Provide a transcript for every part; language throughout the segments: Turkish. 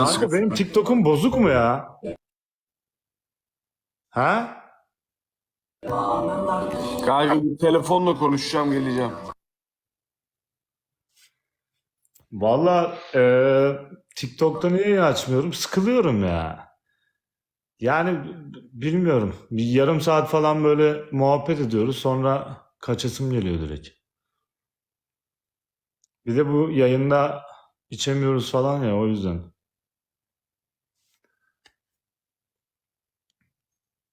Nasıl? Kanka benim TikTok'um bozuk mu ya? Ha? Kanka bir telefonla konuşacağım geleceğim. Valla eee TikTok'ta niye açmıyorum? Sıkılıyorum ya. Yani b- bilmiyorum. Bir yarım saat falan böyle muhabbet ediyoruz. Sonra kaçasım geliyor direkt. Bir de bu yayında içemiyoruz falan ya o yüzden.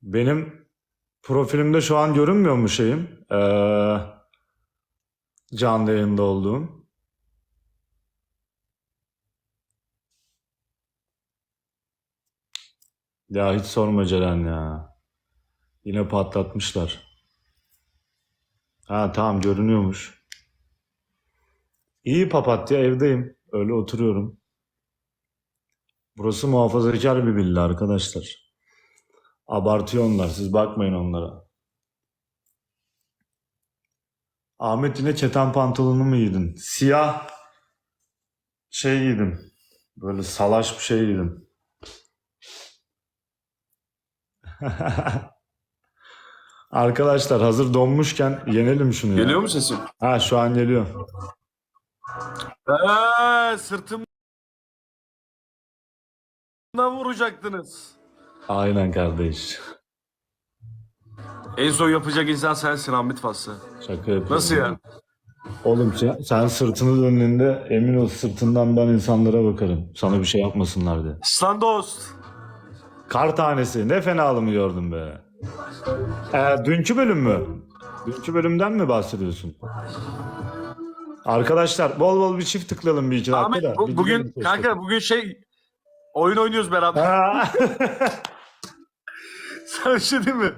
Benim profilimde şu an görünmüyor mu şeyim? Eee canlı yayında olduğum. Ya hiç sorma Ceren ya. Yine patlatmışlar. Ha tamam görünüyormuş. İyi papatya evdeyim. Öyle oturuyorum. Burası muhafazakar bir villa arkadaşlar. Abartıyor onlar. Siz bakmayın onlara. Ahmet yine keten pantolonu mu giydin? Siyah şey giydim. Böyle salaş bir şey giydim. Arkadaşlar hazır donmuşken yenelim şunu ya. Geliyor mu sesim? Ha şu an geliyor. Eee sırtımdan vuracaktınız. Aynen kardeş. En son yapacak insan sensin Ahmet Faslı. Şaka yapıyorum. Nasıl ya? Oğlum sen, sen sırtını döndüğünde emin ol sırtından ben insanlara bakarım. Sana bir şey yapmasınlar diye. Aslan dost. Kar tanesi ne fenalımı gördüm be. Ee, dünkü bölüm mü? Dünkü bölümden mi bahsediyorsun? Arkadaşlar bol bol bir çift tıklayalım bir iki dakika Ahmet da. bu- Bir bugün gidelim kanka bugün şey oyun oynuyoruz beraber. Ha. Sana bir şey diyeyim mi?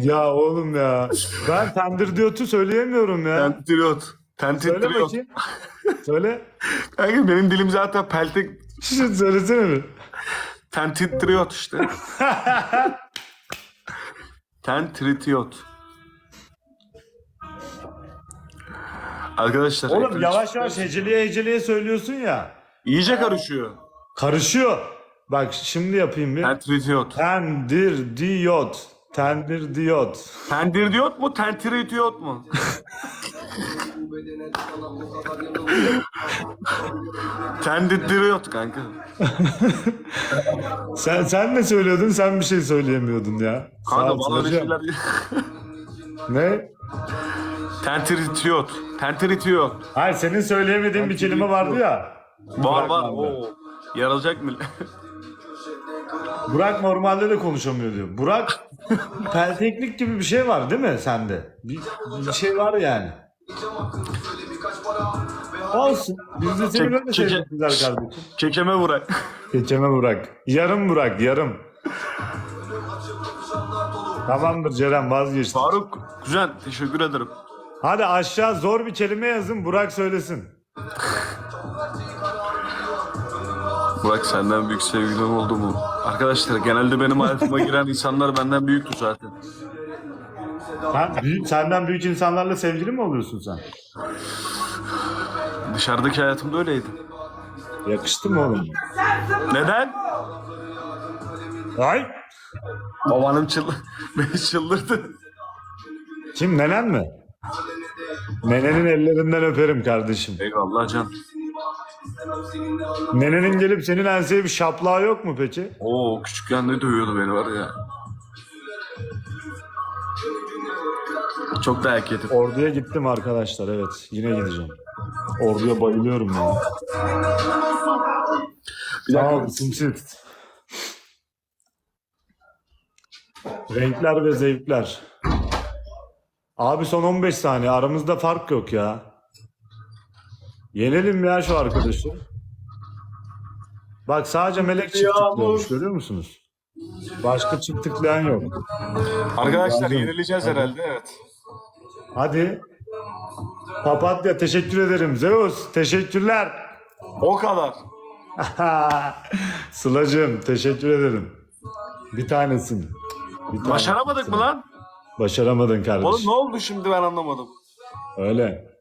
ya oğlum ya. Ben tendir diyotu söyleyemiyorum ya. Tentitriot. Söyle bakayım. Söyle. Kanka benim dilim zaten peltek. Şimdi söylesene bir. Tentitriot işte. Tentritiot. Arkadaşlar. Oğlum ekran yavaş yavaş heceleye heceleye söylüyorsun ya. İyice karışıyor. Karışıyor. Bak şimdi yapayım bir. Tentritiot. Tendir diyot. Tendir diyot. Tendirdiot mu? Tentritiot mu? Tendirdiot kanka. Sen sen ne söylüyordun? Sen bir şey söyleyemiyordun ya. Kanka bana bir şeyler... Ne? Tentritiot. Tentritiot. Hayır senin söyleyemediğin bir kelime vardı ya. Var var. Oo. Yaralacak mı? Burak normalde de konuşamıyor diyor. Burak pelteklik gibi bir şey var değil mi sende? Bir, bir şey var yani. Olsun. Biz de seni böyle güzel kardeşim. Kekeme vurak. Geçeme Burak. Yarım Burak, yarım. Tamamdır Ceren vazgeçtim. Faruk. Güzel. Teşekkür ederim. Hadi aşağı zor bir kelime yazın Burak söylesin. Burak senden büyük sevgilim oldu mu? Arkadaşlar genelde benim hayatıma giren insanlar benden büyüktü zaten. Sen büyük, senden büyük insanlarla sevgili mi oluyorsun sen? Dışarıdaki hayatımda öyleydi. Yakıştı mı oğlum? Neden? Ay! Babanım çıl beni çıldırdı. Kim nenen mi? Nenenin ellerinden öperim kardeşim. Eyvallah can. Nenenin gelip senin enseye bir şaplağı yok mu peki? Oo küçükken ne dövüyordu beni var ya. Çok dayak yedim. Orduya gittim arkadaşlar evet. Yine gideceğim. Orduya bayılıyorum ya. Bir dakika. ol simsit. Renkler ve zevkler. Abi son 15 saniye aramızda fark yok ya. Yenelim ya şu arkadaşı. Bak sadece melek çift görüyor musunuz? Başka çift tıklayan yok. Arkadaşlar yenileceğiz herhalde evet. Hadi. Papatya teşekkür ederim. Zeus teşekkürler. O kadar. Sıla'cığım teşekkür ederim. Bir tanesin. Bir tane. Başaramadık mı lan? Başaramadın Oğlum kardeşim. ne oldu şimdi ben anlamadım. Öyle.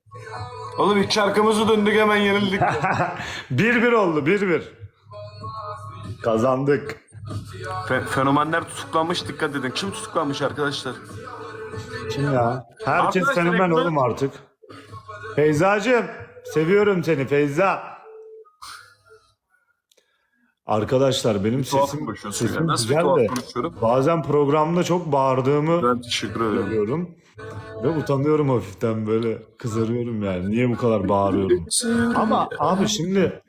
Oğlum ilk şarkımızı döndük hemen yenildik. 1-1 oldu 1-1. Kazandık. Fe- fenomenler tutuklanmış dikkat edin. Kim tutuklanmış arkadaşlar? Kim ya? Herkes Arkadaşlar, fenomen ekran- oğlum artık. Feyzacığım seviyorum seni Feyza. Arkadaşlar benim Tuhaf sesim, konuşuyorsun ya. sesim Nasıl bir güzel tuhaf de konuşuyorum? bazen programda çok bağırdığımı Ben teşekkür ederim. görüyorum. Ve utanıyorum hafiften böyle kızarıyorum yani. Niye bu kadar bağırıyorum? Ama abi şimdi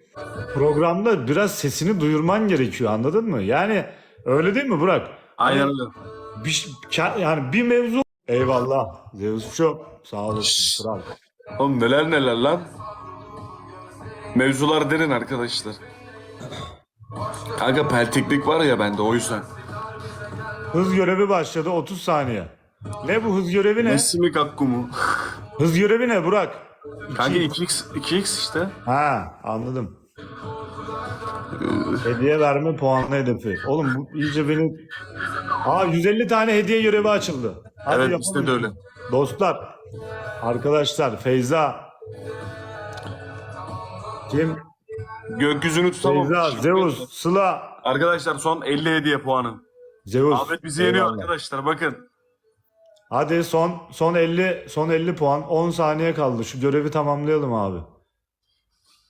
programda biraz sesini duyurman gerekiyor anladın mı? Yani öyle değil mi Burak? Aynen Hani öyle. bir, yani bir mevzu Eyvallah. Zeus Show. Sağ olasın kral. Oğlum neler neler lan. Mevzular derin arkadaşlar. Kanka pelteklik var ya bende o yüzden. Hız görevi başladı 30 saniye. Ne bu hız görevi ne? Nesi mi kakku mu? Hız görevi ne Burak? Kanka 2x, 2x işte. Ha anladım. Hediye verme puanlı hedefi. Oğlum bu iyice beni... Aa 150 tane hediye görevi açıldı. Hadi evet yapalım. bizde de öyle. Dostlar, arkadaşlar Feyza, kim? Gökyüzünü tutamam. Feyza, Zeus, Sıla, Arkadaşlar son 50 hediye puanı. Zeus. Ahmet bizi yeniyor arkadaşlar bakın. Hadi son son 50 son 50 puan. 10 saniye kaldı. Şu görevi tamamlayalım abi.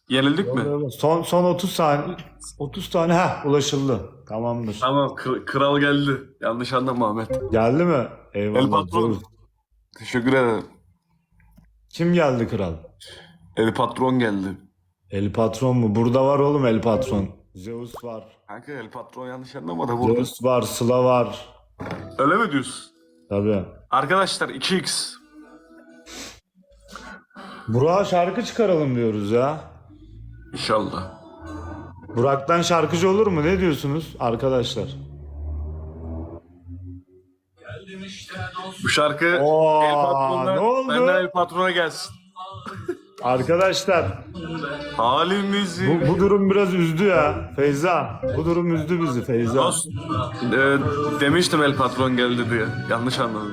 Yenildik mi? Son son 30 saniye 30 tane ha ulaşıldı. Tamamdır. Tamam kr- kral geldi. Yanlış anlama Ahmet. Geldi mi? El Eyvallah. patron. Zeus. Teşekkür ederim. Kim geldi kral? El patron geldi. El patron mu? Burada var oğlum el patron. Zeus var. Kanka el patron yanlış anlama da burada. Zeus var, Sıla var. Öyle mi diyorsun? Tabii. Arkadaşlar 2x. Burak'a şarkı çıkaralım diyoruz ya. İnşallah. Burak'tan şarkıcı olur mu? Ne diyorsunuz arkadaşlar? Bu şarkı Oo, el patronuna, ne oldu? benden el patrona gelsin. Arkadaşlar Halimizi. bu, bu durum biraz üzdü ya. Feyza bu durum üzdü bizi Feyza. Dost, e, demiştim el patron geldi diye. Yanlış anladım.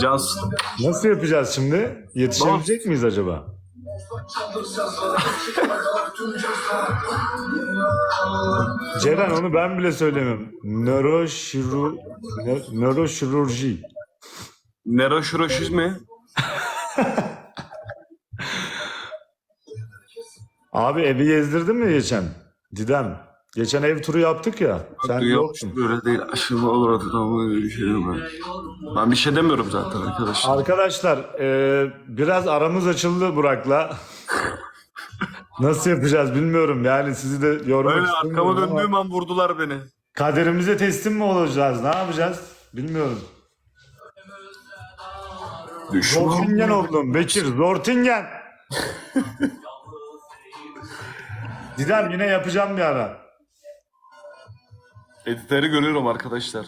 Caz. Nasıl yapacağız şimdi? Yetişebilecek miyiz acaba? Ceren onu ben bile söylemiyorum. Nöroşiru, nö- nöroşirurji. Neroşiroşiz mi? Abi evi gezdirdin mi geçen? Didem. Geçen ev turu yaptık ya. Sen Yok yoktun. böyle değil. Aşırı olur adamı bir şey demiyorum. Ben bir şey demiyorum zaten arkadaşlar. Arkadaşlar e, biraz aramız açıldı Burak'la. Nasıl yapacağız bilmiyorum. Yani sizi de yormak Böyle istemiyorum arkama ama döndüğüm an vurdular beni. Kaderimize teslim mi olacağız? Ne yapacağız? Bilmiyorum. Zortingen oldum Bekir. Zortingen. Didem yine yapacağım bir ara. Editleri görüyorum arkadaşlar.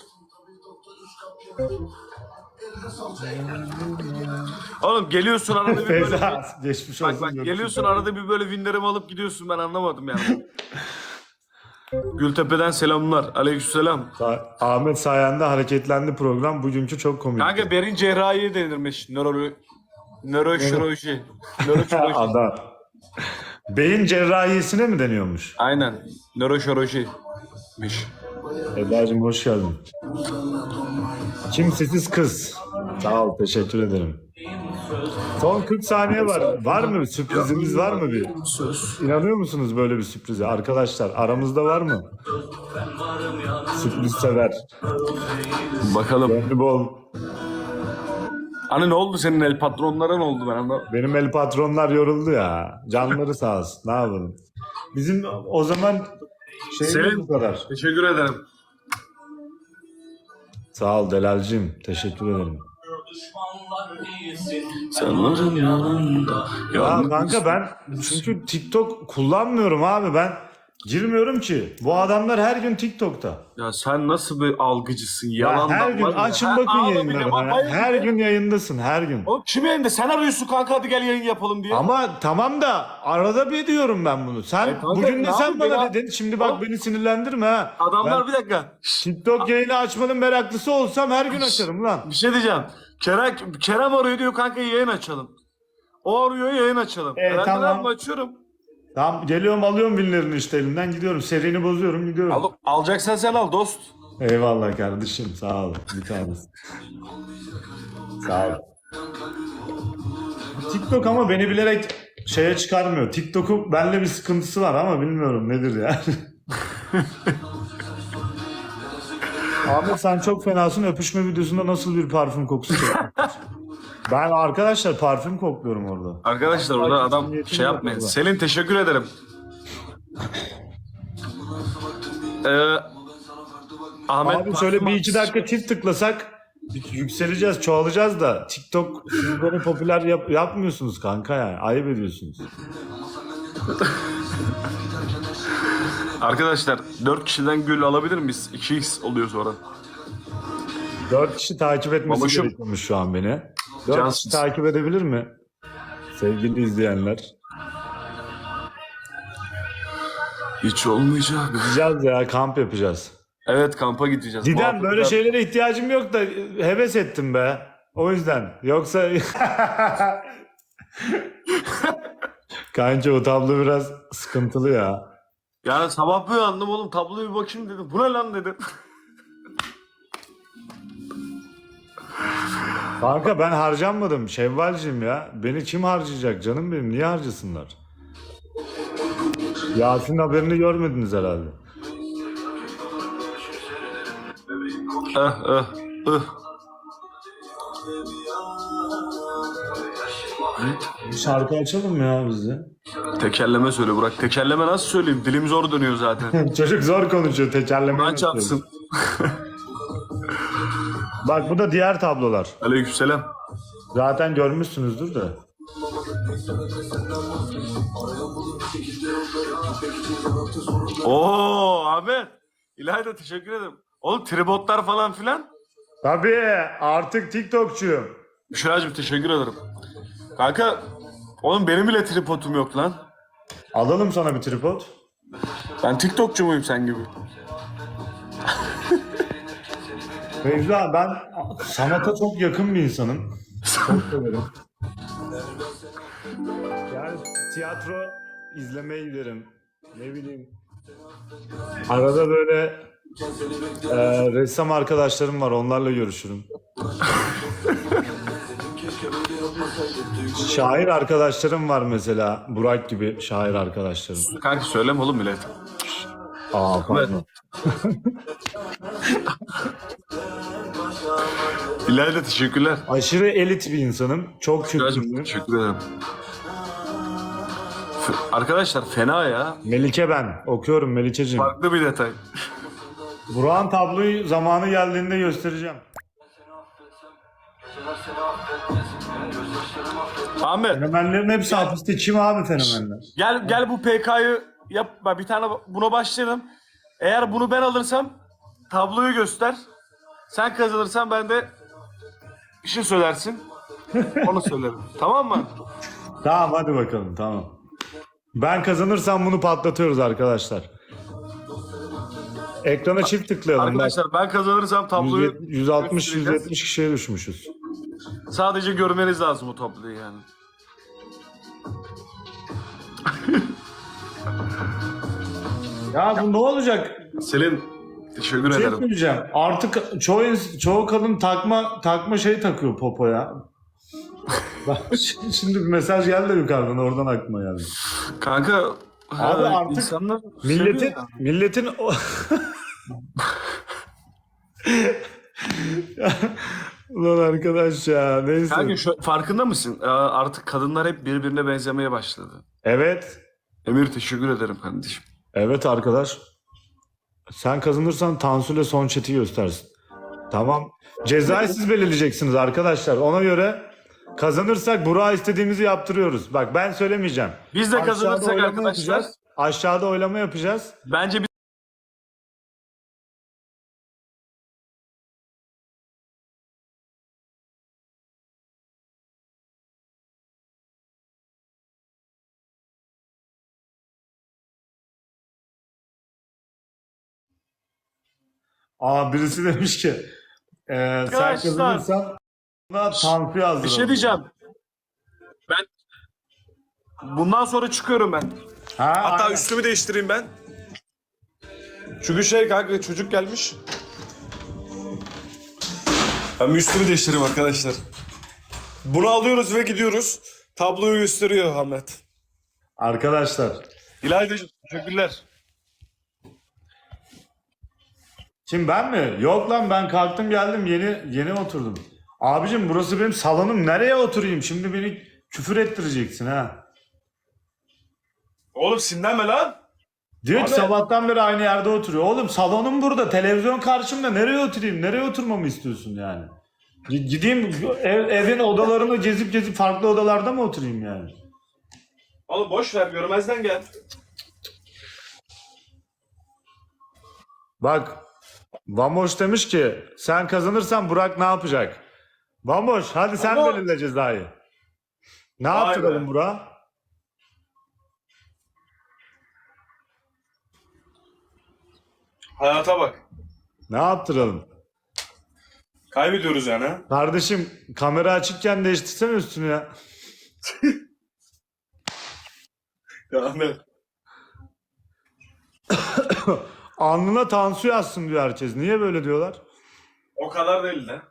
Oğlum geliyorsun arada bir böyle... Feyza geçmiş olsun. Bak bak Görüşürüz. geliyorsun arada bir böyle winlerimi alıp gidiyorsun ben anlamadım yani. Gültepe'den selamlar. Aleykümselam. Sa- Ahmet sayende hareketlendi program. Bugünkü çok komik. Kanka berin cerrahiye denirmiş. Nöro... Nöroşirurji. Nöroşirurji. Adam. Beyin cerrahisine mi deniyormuş? Aynen. Nöroşirurji'miş. Eda'cığım hoş geldin. Kimsesiz kız. Sağ ol teşekkür ederim. Son 40 saniye var. Var mı? Sürprizimiz var mı bir? İnanıyor musunuz böyle bir sürprize? Arkadaşlar aramızda var mı? Sürpriz sever. Bakalım. Gönlü bol. Hani ne oldu senin el patronlara ne oldu ben anlamadım. Benim el patronlar yoruldu ya. Canları sağ olsun. Ne yapalım? Bizim o zaman şeyimiz Senin- bu kadar. Teşekkür ederim. Sağ ol Delal'cim. Teşekkür ederim. Sanırım yanında. Ya kanka ben çünkü TikTok kullanmıyorum abi ben. Girmiyorum ki. Bu adamlar her gün TikTok'ta. Ya sen nasıl bir algıcısın? Ya Yalan her gün açın bakın yayınlarına. ya. Her gün yayındasın her gün. Oğlum kim yayında? Sen arıyorsun kanka hadi gel yayın yapalım diye. Ama tamam da arada bir diyorum ben bunu. Sen E kanka, bugün de sen yapayım bana ya? dedin. Şimdi bak Oğlum. beni sinirlendirme ha. Adamlar Ben bir dakika. TikTok yayını açmanın meraklısı olsam her gün açarım lan. bir şey diyeceğim. Kerem, Kerem arıyor diyor kanka yayın açalım. O arıyor yayın açalım. E, ben tamam. abi açıyorum. Tamam geliyorum alıyorum birilerinin işte elimden gidiyorum. Serini bozuyorum gidiyorum. Al, alacaksan sen al dost. Eyvallah kardeşim sağ ol. Bir tanesi. Sağ ol. TikTok ama beni bilerek şeye çıkarmıyor. TikTok'u benimle bir sıkıntısı var ama bilmiyorum nedir ya. Ahmet sen çok fenasın. Öpüşme videosunda nasıl bir parfüm kokusu? Ben arkadaşlar parfüm kokluyorum orada. Arkadaşlar orada adam şey yapmayın. orada. Selin teşekkür ederim. Ee, Ahmet Abi şöyle bir iki dakika çift tıklasak yükseleceğiz, çoğalacağız da TikTok siz beni popüler yap- yapmıyorsunuz kanka yani. Ayıp ediyorsunuz. Arkadaşlar 4 kişiden gül alabilir miyiz? 2x oluyor sonra. Dört kişi takip etmesi Babuşum. gerekiyormuş şu an beni. Dört Cansız. kişi takip edebilir mi? Sevgili izleyenler. Hiç olmayacak. Gideceğiz ya kamp yapacağız. Evet kampa gideceğiz. Didem Muhabbetler- böyle şeylere ihtiyacım yok da heves ettim be. O yüzden. Yoksa... Kanka o tablo biraz sıkıntılı ya. Yani sabah bir uyandım oğlum tabloya bir bakayım dedim. Bu ne lan dedim. Kanka ben harcanmadım Şevvalciğim ya. Beni kim harcayacak canım benim? Niye harcasınlar? Yasin haberini görmediniz herhalde. eh eh eh. Şarkı açalım ya bizi. Tekerleme söyle Burak. Tekerleme nasıl söyleyeyim? Dilim zor dönüyor zaten. Çocuk zor konuşuyor tekerleme. Ben çarpsın. Bak bu da diğer tablolar. Aleykümselam. Zaten görmüşsünüzdür de. Oo Ahmet. İlayda teşekkür ederim. Oğlum tribotlar falan filan. Tabii artık TikTokçuyum. Büşra'cığım teşekkür ederim. Kanka oğlum benim bile tripodum yok lan. Alalım sana bir tripod. Ben TikTokçu muyum sen gibi? Feyza ben sanata çok yakın bir insanım. Çok severim. Yani tiyatro izlemeye giderim. Ne bileyim. Arada böyle e, ressam arkadaşlarım var onlarla görüşürüm. Şair arkadaşlarım var mesela. Burak gibi şair arkadaşlarım. Kanka söyleme oğlum millet. Aa pardon. İlayda teşekkürler. Aşırı elit bir insanım. Çok kültürlüyüm. teşekkür ederim. Arkadaşlar fena ya. Melike ben. Okuyorum Melike'cim. Farklı bir detay. Burak'ın tabloyu zamanı geldiğinde göstereceğim. Ahmet Fenomenlerin hepsi hapiste. Kim abi fenomenler? gel gel bu PK'yı yap. Bir tane buna başlayalım. Eğer bunu ben alırsam tabloyu göster. Sen kazanırsan ben de bir şey söylersin. Onu söylerim. tamam mı? Tamam hadi bakalım tamam. Ben kazanırsam bunu patlatıyoruz arkadaşlar. Ekrana çift tıklayalım. Arkadaşlar ben kazanırsam tabloyu 160-170 kişiye düşmüşüz. Sadece görmeniz lazım o tabloyu yani. Ya bu ne olacak? Selin teşekkür Şey ederim. söyleyeceğim. Artık çoğu, ins- çoğu kadın takma takma şey takıyor popoya. Bak, Şimdi bir mesaj geldi de yukarıdan oradan aklıma geldi. Kanka Abi ha, artık insanlar Milletin ya. milletin o... Ulan arkadaş ya neyse. Kanka şu, farkında mısın? Artık kadınlar hep birbirine benzemeye başladı. Evet. Emir teşekkür ederim kardeşim. Evet arkadaş. Sen kazanırsan Tansu'yla son chat'i göstersin. Tamam. Cezayı siz belirleyeceksiniz arkadaşlar. Ona göre kazanırsak Burak'a istediğimizi yaptırıyoruz. Bak ben söylemeyeceğim. Biz de Aşağıda kazanırsak oylama arkadaşlar yapacağız. Aşağıda oylama yapacağız. Bence Aa birisi demiş ki e, sen Arkadaşlar. kazanırsan buna tanfi yazdıralım. bir şey diyeceğim. Ben bundan sonra çıkıyorum ben. Ha, Hatta aynen. üstümü değiştireyim ben. Çünkü şey kanka çocuk gelmiş. Ben bir üstümü değiştireyim arkadaşlar. Bunu alıyoruz ve gidiyoruz. Tabloyu gösteriyor Ahmet. Arkadaşlar İlayda'cığım teşekkürler. Şimdi ben mi? Yok lan ben kalktım geldim yeni yeni oturdum. Abicim burası benim salonum. Nereye oturayım? Şimdi beni küfür ettireceksin ha. Oğlum sinirlenme lan. Diyor ki Abi- sabahtan beri aynı yerde oturuyor. Oğlum salonum burada. Televizyon karşımda. Nereye oturayım? Nereye oturmamı istiyorsun yani? G- Gideyim ev- evin odalarını gezip gezip farklı odalarda mı oturayım yani? Oğlum boş ver görmezden gel. Bak Vamoş demiş ki sen kazanırsan Burak ne yapacak? Vamoş hadi sen Ama- belirle cezayı. Ne Vay yaptıralım be. Burak'a? Hayata bak. Ne yaptıralım? Kaybediyoruz yani ha. Kardeşim kamera açıkken değiştirsene üstünü ya. Ya Ahmet. Alnına Tansu yazsın diyor herkes. Niye böyle diyorlar? O kadar değil de.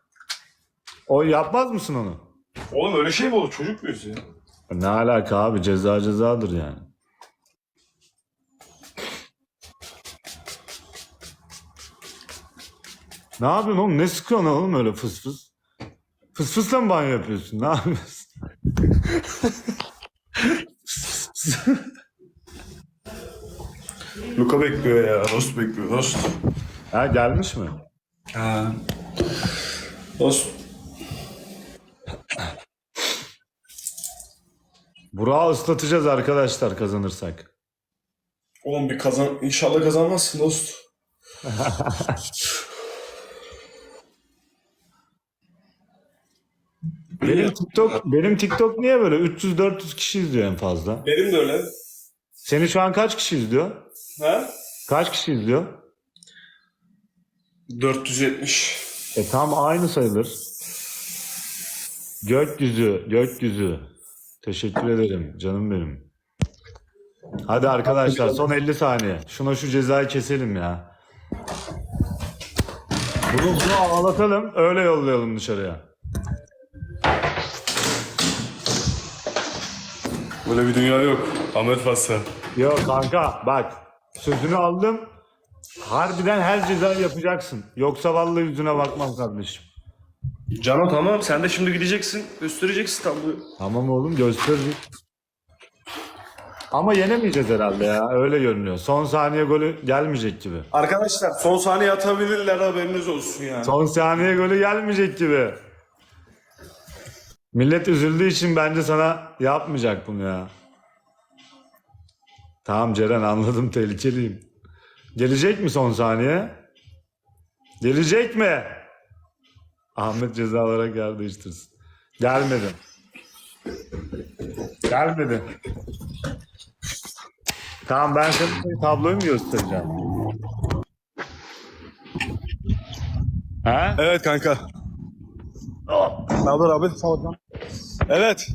O yapmaz mısın onu? Oğlum öyle şey mi olur? Çocuk muyuz ya? Ne alaka abi ceza cezadır yani. Ne yapıyorsun oğlum? Ne sıkıyorsun oğlum öyle fıs fıs? Fıs fısla mı banyo yapıyorsun? Ne yapıyorsun? Luka bekliyor ya. Dost bekliyor. Dost. ha gelmiş mi? Ha. Dost. Burak'ı ıslatacağız arkadaşlar kazanırsak. Oğlum bir kazan... İnşallah kazanmazsın dost. Benim TikTok benim TikTok niye böyle 300-400 kişi izliyor en fazla? Benim de öyle. Seni şu an kaç kişi izliyor? Ha? Kaç kişi izliyor? 470. E tam aynı sayılır. Gökyüzü, gökyüzü. Teşekkür ederim canım benim. Hadi arkadaşlar son 50 saniye. Şuna şu cezayı keselim ya. Bunu, bunu ağlatalım öyle yollayalım dışarıya. Böyle bir dünya yok. Ahmet Fasla. Yok kanka bak sözünü aldım. Harbiden her cezayı yapacaksın. Yoksa vallahi yüzüne bakmam kardeşim. Cano tamam sen de şimdi gideceksin. Göstereceksin tabloyu. Tamam oğlum gösteririz. Ama yenemeyeceğiz herhalde ya. Öyle görünüyor. Son saniye golü gelmeyecek gibi. Arkadaşlar son saniye atabilirler haberiniz olsun yani. Son saniye golü gelmeyecek gibi. Millet üzüldüğü için bence sana yapmayacak bunu ya. Tamam Ceren anladım tehlikeliyim. Gelecek mi son saniye? Gelecek mi? Ahmet ceza olarak yer değiştirsin. Gelmedi. Gelmedi. Tamam ben sana tabloyu mu göstereceğim? He? Evet kanka. Ne haber abi? Sağ ol Evet.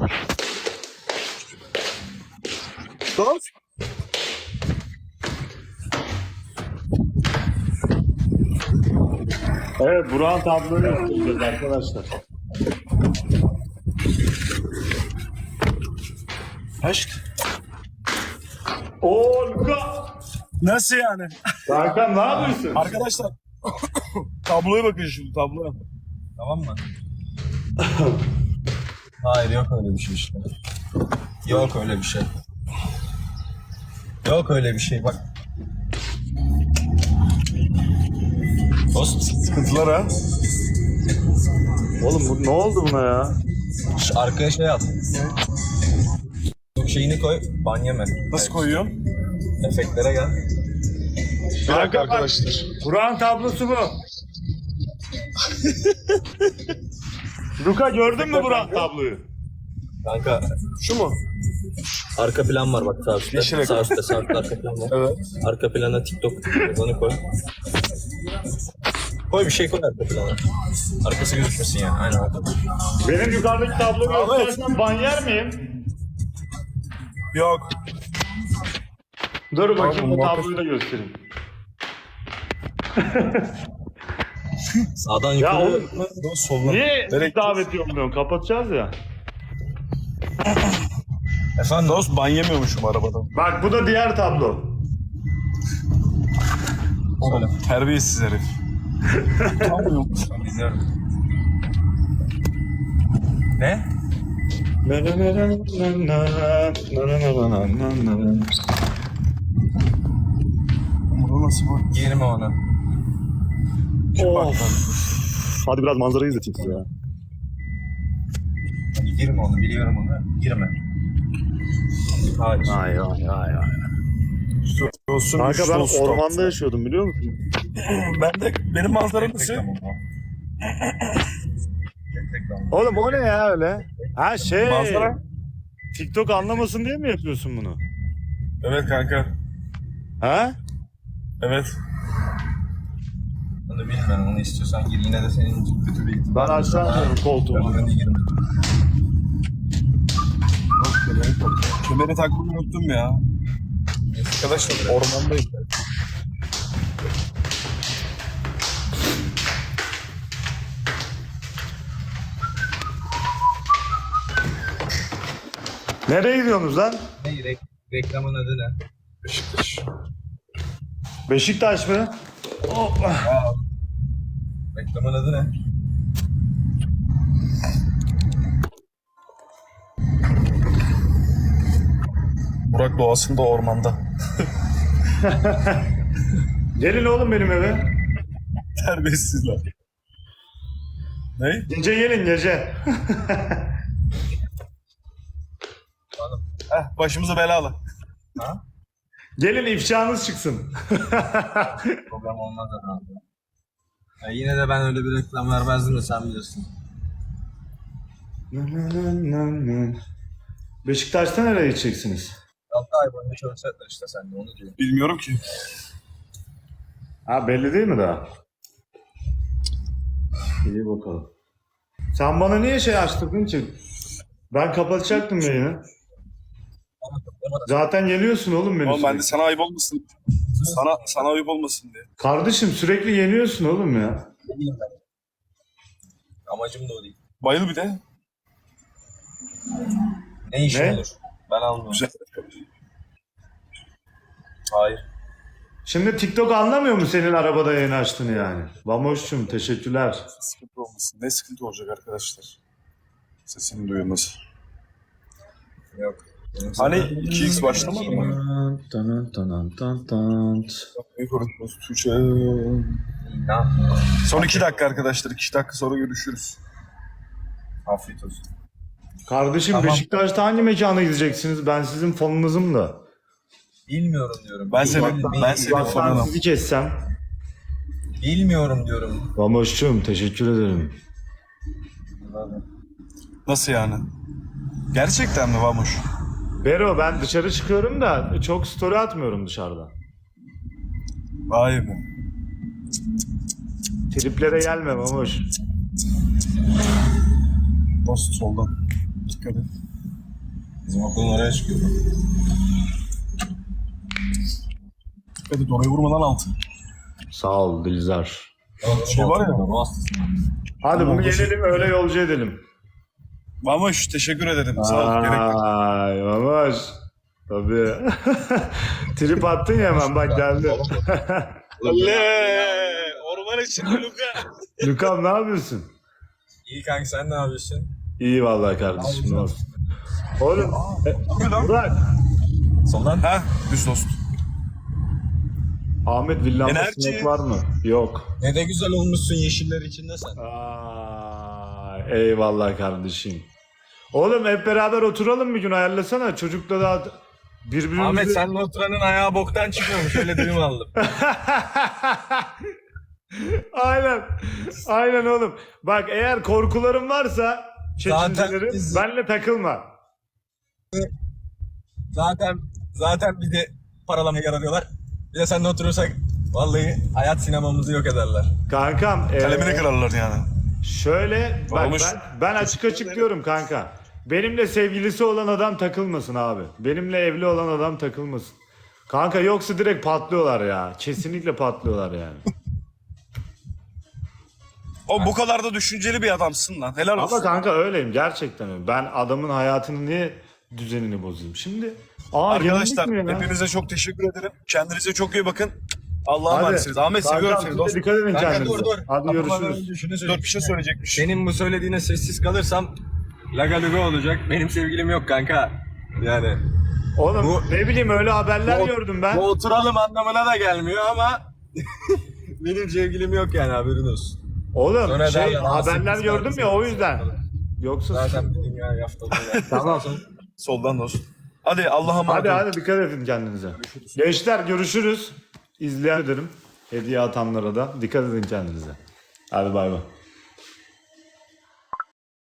Dost. Evet Burak'ın tabloyu göstereceğiz arkadaşlar. Aşk. Oo Luka! Nasıl yani? Serkan ne yapıyorsun? Arkadaşlar. tabloya bakın şimdi tabloya. Tamam mı? Hayır yok öyle bir şey işte. Yok öyle bir şey. Yok öyle bir şey bak. Dost Sıkıntılar ha. Oğlum bu, ne oldu buna ya? şu arkaya şey at. Çok şeyini koy ban yeme. Nasıl koyuyorum? Efektlere gel. Bir dakika arkadaşlar. Burak'ın tablosu bu. Luka gördün mü Burak tabloyu? Kanka Şu mu? arka plan var bak sağ üstte. Yeşil ekran. Sağ üstte sağ üstte arka plan var. Evet. Arka plana TikTok yazanı koy. Koy bir şey koy arka plana. Arkası gözükmesin yani. Aynen arka plan. Benim yukarıdaki tabloyu Evet. göstersen ban yer miyim? Yok. Dur bakayım bu tabloyu da göstereyim. Sağdan Ya yukarı. oğlum Dur soluna. niye Direkt- davet yolluyorsun? Kapatacağız ya. Efendim? Dost ban yemiyormuşum arabadan. Bak bu da diğer tablo. Oğlum terbiyesiz herif. Bilmiyorum. Ne? Burada nasıl bu? Girme ona. Of. Hadi biraz manzarayı izleteyim size ya. Hadi girme onu. Biliyorum onu. Girme. Hayır. Ay ay ay ay. Olsun, Kanka ben olsun. ormanda yaşıyordum biliyor musun? Ben de benim manzaram. Reklam. Oğlum o ne ya öyle? Ha şey. Manzara? TikTok anlamasın diye mi yapıyorsun bunu? Evet kanka. Ha? Evet. Onu bilmiyorum. Onu istiyorsan gir. Yine de senin için kötü bir ihtimal. Ben aşağı atıyorum Ben koltuğumu. onu girme. Kemeri takmayı unuttum ya. Arkadaşlar ormandayım. Nereye gidiyorsunuz lan? Ne? Rek reklamın adı ne? Beşiktaş. Beşiktaş mı? Reklamın adı ne? Burak doğasında ormanda. Gelin oğlum benim eve. Terbiyesizler. Ne? Gece gelin gece. Heh, başımıza belalı. Ha? Gelin ifşanız çıksın. Program olmaz herhalde. Ya yine de ben öyle bir reklam vermezdim de sen biliyorsun. Beşiktaş'ta nereye gideceksiniz? 6 ay boyunca çalışacaklar işte sen de onu diyor. Bilmiyorum ki. Ha belli değil mi daha? İyi bakalım. Sen bana niye şey açtırdın ki? Ben kapatacaktım yayını. Zaten geliyorsun oğlum beni. Oğlum ben de sürekli. sana ayıp olmasın. Sana sana ayıp olmasın diye. Kardeşim sürekli yeniyorsun oğlum ya. Ben. Amacım da o değil. Bayıl bir de. Ne işin Ne? olur? Ben almıyorum. Güzel. Hayır. Şimdi TikTok anlamıyor mu senin arabada yayın açtığını yani? Vamoş'cum teşekkürler. Sıkıntı olmasın. Ne sıkıntı olacak arkadaşlar? Sesinin duyulması. Yok. Hani sana- 2x başlamadı mı? Konuşuyoruz Tuğçe? Ne yapayım? Son 2 dakika arkadaşlar. 2 dakika sonra görüşürüz. Afiyet olsun. Kardeşim Tamam. Beşiktaş'ta hangi mekana gideceksiniz? Ben sizin fanınızım da. Bilmiyorum diyorum. Ben senin- Bilmiyorum. ben senin fanınım. sizi kessem. Bilmiyorum diyorum. Vamoş'cum teşekkür ederim. Nasıl yani? Gerçekten mi Vamuş? Bero ben dışarı çıkıyorum da çok story atmıyorum dışarıda. Vay be. Triplere gelme Vamoş. Dost soldan. Dikkat et. Bizim okulun oraya çıkıyor. Dikkat et oraya vurmadan altı. Sağ ol Dilzar. Şey var ya. Hadi bunu gelelim öyle yolcu edelim. Vamuş teşekkür ederim. Sağ ol. Gerek yok. Ay Vamoş. Tabii. Trip attın ya hemen bak geldi. Oley! Orman için Luka. Lukam ne yapıyorsun? İyi kanka sen ne yapıyorsun? İyi vallahi kardeşim. ne olsun. Oğlum e, Burak. Sondan? Ha, düz dost. Ahmet villanda Enerji. sinek var mı? Yok. Ne de güzel olmuşsun yeşiller içinde sen. Ay, eyvallah kardeşim. Oğlum hep beraber oturalım bir gün ayarlasana. Çocukla da birbirimizi... Ahmet senle oturanın ayağı boktan çıkıyormuş. Öyle duyum aldım. Aynen. Aynen oğlum. Bak eğer korkuların varsa çekinceleri biz- benle takılma. Zaten zaten bir de paralamaya yararıyorlar. Bir de seninle oturursak vallahi hayat sinemamızı yok ederler. Kankam Kalemini kırarlar yani. şöyle bak Olmuş. ben, ben açık açık diyorum kanka. Benimle sevgilisi olan adam takılmasın abi. Benimle evli olan adam takılmasın. Kanka yoksa direkt patlıyorlar ya. Kesinlikle patlıyorlar yani. O bu kadar da düşünceli bir adamsın lan. Helal olsun. Ama kanka öyleyim gerçekten öyle. Ben adamın hayatını niye düzenini bozayım? Şimdi aa Arkadaşlar yenildik mi ya? hepinize çok teşekkür ederim. Kendinize çok iyi bakın. Allah'a Hadi. emanetsiniz. Ahmet seviyorum seni siz de dostum. Dikkat edin Kanka kendinize. dur dur. Hadi görüşürüz. Dur bir şey söyleyecekmiş. Senin bu söylediğine sessiz kalırsam laga luga olacak. Benim sevgilim yok kanka. Yani Oğlum Bu- ne bileyim öyle haberler Bu- gördüm ben. bu oturalım anlamına da gelmiyor ama benim sevgilim yok yani haberin olsun. Oğlum Sonra şey derler, haberler "Aa, gördüm ya o yüzden. falan." Yoksa Zaten bir dünya yaftalığı var. Tamam. Soldan da olsun. Hadi Allah'a emanet Hadi olun. hadi dikkat edin kendinize. Gençler görüşürüz. İzleyen ederim. Hediye atanlara da dikkat edin kendinize. Hadi bay bay.